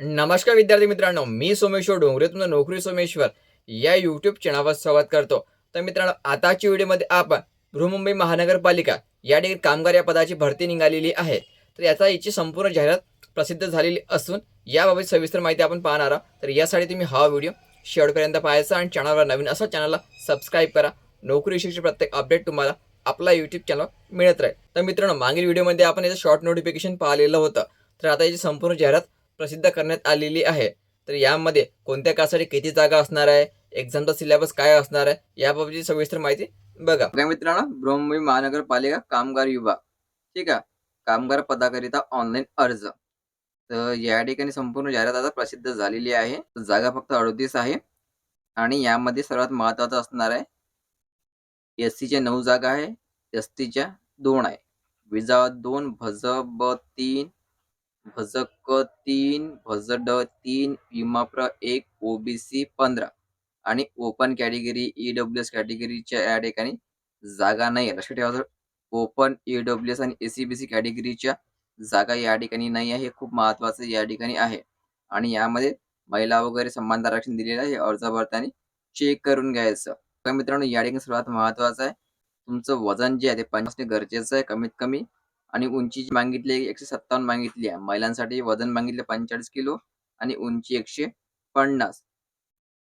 नमस्कार विद्यार्थी मित्रांनो मी सोमेश्वर डोंगरे तुमचं नोकरी सोमेश्वर या यूट्यूब चॅनलवर स्वागत करतो. तर मित्रांनो आताच्या व्हिडिओमध्ये आपण बृहमुंबई महानगरपालिका या ठिकाणी कामगार या पदाची भरती निघालेली आहे. तर याचा याची संपूर्ण जाहिरात प्रसिद्ध झालेली असून याबाबत सविस्तर माहिती आपण पाहणार आहोत. तर यासाठी तुम्ही हा व्हिडिओ शेवटपर्यंत पाहायचा आणि चॅनलवर नवीन असा चॅनलला सबस्क्राईब करा. नोकरी विषयीचे प्रत्येक अपडेट तुम्हाला आपला यूट्यूब चॅनल मिळत राहील. तर मित्रांनो मागील व्हिडिओमध्ये आपण याचं शॉर्ट नोटिफिकेशन पाहिलेलं होतं. तर आता याची संपूर्ण जाहिरात प्रसिद्ध करण्यात आलेली आहे. तर यामध्ये कोणत्या कासाठी किती जागा असणार आहे? एक्झामचा सिलेबस काय असणार आहे? याबाबतची सविस्तर माहिती बघा. मित्रांनो ब्रह्ममुंबई महानगरपालिका कामगार विभाग. ठीक आहे? कामगार पदाकरिता ऑनलाईन अर्ज. तर या ठिकाणी संपूर्ण जाहिरात आता प्रसिद्ध झालेली आहे. जागा फक्त अडतीस आहे. आणि यामध्ये सर्वात महत्वाचं असणार आहे एस सीच्या नऊ जागा आहे एस टीच्या दोन आहे. विजा दोन भज ब तीन भजक तीन भज ड तीन विमाप्र एक ओबीसी पंधरा. आणि ओपन कॅटेगरी ईडब्ल्यू एस कॅटेगरीच्या या ठिकाणी जागा नाही आहे लक्षात ठेवा ओपन ईडब्ल्यू एस आणि एसीबीसी कॅटेगरीच्या जागा या ठिकाणी नाही आहे हे खूप महत्वाचं या ठिकाणी आहे. आणि यामध्ये महिला वगैरे सन्मान आरक्षण दिलेलं आहे अर्ज भरताना चेक करून घ्यायचं. मित्रांनो या ठिकाणी सर्वात महत्वाचं आहे तुमचं वजन जे आहे ते पंचवीस गरजेचं आहे. कमीत कमी आणि उंची जी मागितली आहे एकशे सत्तावन्न मागितली आहे. महिलांसाठी वजन मागितले पंचेचाळीस किलो आणि उंची एकशे पन्नास.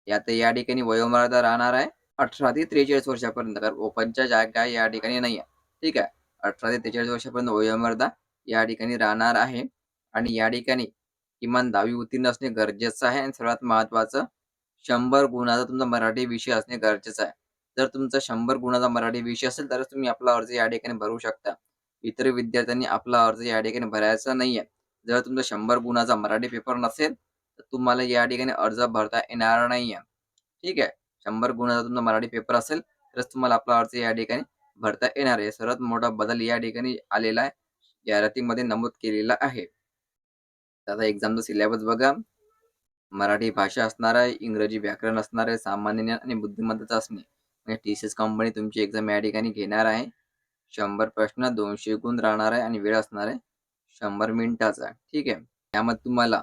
यात या ठिकाणी वयोमर्यादा राहणार आहे अठरा ते त्रेचाळीस वर्षापर्यंत. कारण ओपनच्या जागा या ठिकाणी नाही आहे. ठीक आहे? अठरा ते त्रेचाळीस वर्षापर्यंत वयोमर्यादा या ठिकाणी राहणार आहे. आणि या ठिकाणी किमान दहावी उत्तीर्ण असणे गरजेचं आहे. आणि सर्वात महत्वाचं शंभर गुणाचा तुमचा मराठी विषय असणे गरजेचं आहे. जर तुमचा शंभर गुणाचा मराठी विषय असेल तरच तुम्ही आपला अर्ज या ठिकाणी भरू शकता. इतर विद्यार्थ्यांनी आपला अर्ज या ठिकाणी भरायचा नाहीये. जर तुमचा शंभर गुणाचा मराठी पेपर नसेल तर तुम्हाला या ठिकाणी अर्ज भरता येणार नाहीये. ठीक आहे? शंभर गुणाचा तुमचा मराठी पेपर असेल तरच तुम्हाला आपला अर्ज या ठिकाणी भरता येणार आहे. सर्वात मोठा बदल या ठिकाणी आलेला आहे. जाहिरातीमध्ये नमूद केलेला आहे. आता एक्झामचा सिलेबस बघा. मराठी भाषा असणार आहे इंग्रजी व्याकरण असणार आहे सामान्य ज्ञान आणि बुद्धिमत्ता असणे. म्हणजे टी सी एस कंपनी तुमची एक्झाम या ठिकाणी घेणार आहे. शंभर प्रश्न दोनशे गुण राहणार आहे आणि वेळ असणार आहे शंभर मिनिटाचा. ठीक आहे. त्यामध्ये तुम्हाला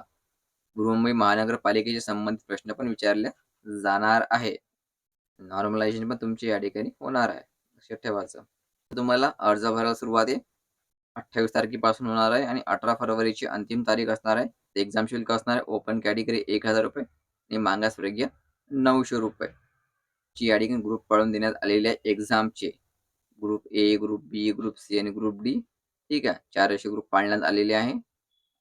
बृहमुंबई महानगरपालिकेचे संबंधित प्रश्न पण विचारले जाणार आहे. नॉर्मलायझेशन पण तुमची या ठिकाणी होणार आहे. लक्षात ठेवायचं. तुम्हाला अर्ज भरायला सुरुवात आहे. अठ्ठावीस तारखेपासून होणार आहे आणि अठरा फरवरीची अंतिम तारीख असणार आहे. एक्झाम शुल्क असणार आहे. ओपन कॅटेगरी एक हजार रुपये आणि मागासवर्गीय नऊशे रुपये. ची या ठिकाणी ग्रुप पळून देण्यात आलेले आहे एक्झामचे group A group B group C आणि ग्रुप डी ठीक आहे? चार असे ग्रुप पाळण्यात आलेले आहे.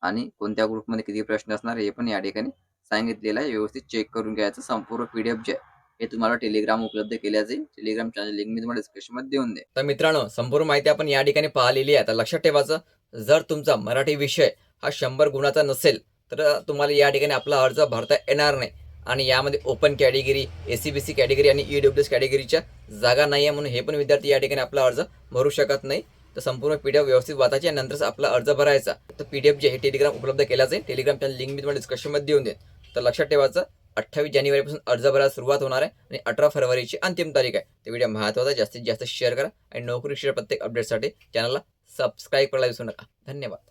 आणि कोणत्या ग्रुपमध्ये किती प्रश्न असणार हे पण या ठिकाणी सांगितलेलं आहे. व्यवस्थित चेक करून घ्यायचं. संपूर्ण पीडीएफ जे आहे हे तुम्हाला टेलिग्राम उपलब्ध केल्या जाईल टेलिग्राम चॅनल लिंक मी तुम्हाला डिस्क्रिप्शनमध्ये देऊन दे तर मित्रांनो संपूर्ण माहिती आपण या ठिकाणी पाहिलेली आहे. तर लक्षात ठेवायचं जर तुमचा मराठी विषय हा शंभर गुणाचा नसेल तर तुम्हाला या ठिकाणी आपला अर्ज भरता येणार नाही. आणि यामध्ये open category A C B C category आणि ई डब्ल्यू एस कॅटेगरीच्या जागा नाही आहे म्हणून हे पण विद्यार्थी या ठिकाणी आपला अर्ज भरू शकत नाही. तर संपूर्ण पी डी एफ व्यवस्थित वाचायची आणि नंतरच आपला अर्ज भरायचा. तर पी डी एफ जे आहे टेलिग्राम उपलब्ध केला जाईल. टेलिग्राम चॅनल लिंक मी तुम्हाला डिस्कशनमध्ये देऊन देईन. तर लक्षात ठेवायचं अठ्ठावीस जानेवारीपासून अर्ज भरायला सुरुवात होणार आहे आणि अठरा फरवरीची अंतिम तारीख आहे. ते व्हिडिओ महत्त्वाचा जास्तीत जास्त शेअर करा आणि नोकरी शेअर प्रत्येक अपडेटसाठी चॅनलला सबस्क्राईब करायला विसरू नका. धन्यवाद.